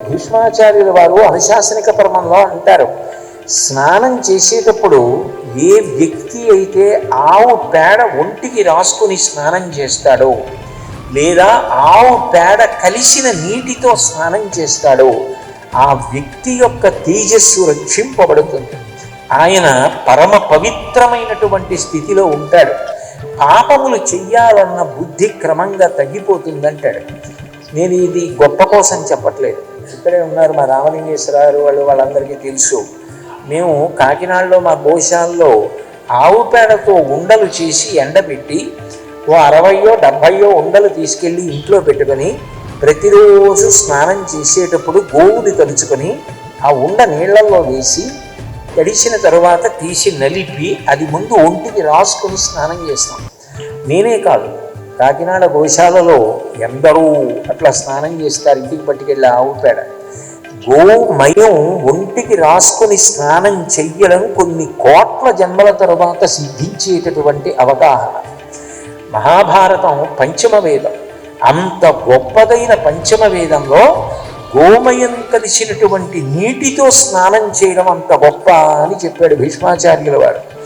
భీష్మాచార్యుల వారు అనుశాసనిక పర్వంలో అంటారు స్నానం చేసేటప్పుడు ఏ వ్యక్తి అయితే ఆవు పేడ ఒంటికి రాసుకుని స్నానం చేస్తాడో లేదా ఆవు పేడ కలిసిన నీటితో స్నానం చేస్తాడో ఆ వ్యక్తి యొక్క తేజస్సు రక్షింపబడుతుంది. ఆయన పరమ పవిత్రమైనటువంటి స్థితిలో ఉంటాడు. పాపములు చెయ్యాలన్న బుద్ధి క్రమంగా తగ్గిపోతుందంటాడు. నేను ఇది గొప్ప కోసం చెప్పట్లేదు. ఇక్కడే ఉన్నారు మా రామలింగేశ్వరరావు వాళ్ళు వాళ్ళందరికీ తెలుసు. మేము కాకినాడలో మా గోశాలలో ఆవు పేడతో ఉండలు చేసి ఎండబెట్టి ఓ అరవయో డెబ్భయో ఉండలు తీసుకెళ్ళి ఇంట్లో పెట్టుకొని ప్రతిరోజు స్నానం చేసేటప్పుడు గోవుని తలుచుకొని ఆ ఉండ నీళ్ళల్లో వేసి తడిసిన తర్వాత తీసి నలిపి అది ముందు ఒంటికి రాసుకొని స్నానం చేస్తాం. నేనే కాదు కాకినాడ గోశాలలో ఎందరూ అట్లా స్నానం చేస్తారు. ఇంటికి పట్టుకెళ్ళి ఆవు పేడ. గోమయం ఒంటికి రాసుకొని స్నానం చెయ్యడం కొన్ని కోట్ల జన్మల తరువాత సిద్ధించేటటువంటి అవగాహన. మహాభారతం పంచమ వేదం అంత గొప్పదైన పంచమ వేదంలో గోమయం కలిసినటువంటి నీటితో స్నానం చేయడం అంత గొప్ప అని చెప్పాడు భీష్మాచార్యుల వాడు